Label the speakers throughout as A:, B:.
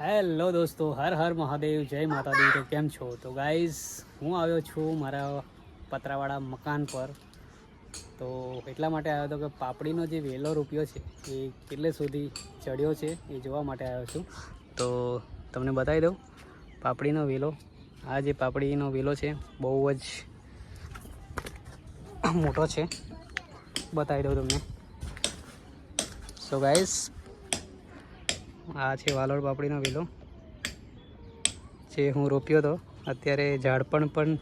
A: Hello દોસ્તો, હર હર મહાદેવ, જય માતાજી, તો કેમ છો? તો ગાઈઝ, હું આવ્યો છું મારા પતરાવાળા મકાન પર. તો એટલા માટે આવ્યો હતો કે પાપડીનો જે વેલો રૂપિયો છે, એ કેટલે સુધી ચડ્યો છે એ જોવા માટે આવ્યો છું. તો તમને બતાવી દઉં, પાપડીનો વેલો, આ જે પાપડીનો વેલો છે, બહુ જ મોટો છે. બતાવી દઉં તમને. સો ગાઈઝ આ છે વાલોડ પાપડીનો વેલો. જે હું રોપ્યો હતો. અત્યારે ઝાડપણ પણ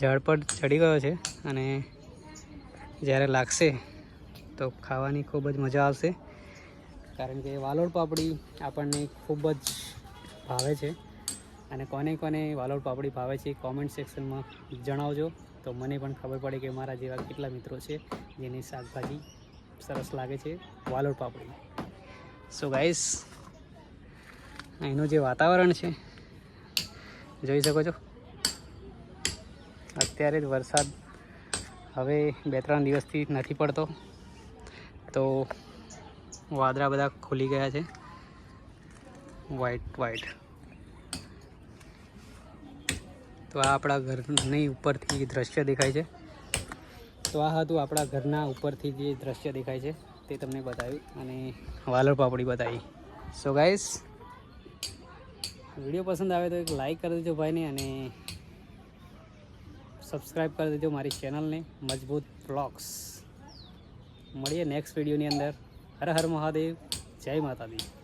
A: ઝાડ પણ ચડી ગયો છે અને જ્યારે લાગશે તો ખાવાની ખૂબ જ મજા આવશે. કારણ કે વાલોડ પાપડી આપણને ખૂબ જ ભાવે છે અને કોને કોને વાલોડ પાપડી ભાવે છે કોમેન્ટ સેક્શનમાં જણાવજો. તો મને પણ ખબર પડે કે મારા જેવા કેટલા મિત્રો છે જેની શાકભાજી સરસ લાગે છે વાલોડ પાપડી. સો ગાઈસ અહીંનું જે વાતાવરણ છે, જોઈ શકો છો. અત્યારે જ વરસાદ હવે બે ત્રણ દિવસથી નથી પડતો. તો વાદળા બધા ખુલી ગયા છે. વ્હાઈટ વ્હાઈટ તો આ આપણા ઘરની ઉપરથી દ્રશ્ય દેખાય છે. તો આ હતું આપણા ઘરના ઉપરથી જે દ્રશ્ય દેખાય છે, તે તમને બતાવ્યું અને વાલર પાપડી બતાવી. સો ગાઈસ વીડિયો પસંદ આવે તો એક લાઈક કરી દેજો ભાઈને અને સબસ્ક્રાઈબ કરી દેજો મારી ચેનલને મજબૂત બ્લોગ્સ મળીએ નેક્સ્ટ વિડીયોની અંદર. હર હર મહાદેવ. જય માતાજી.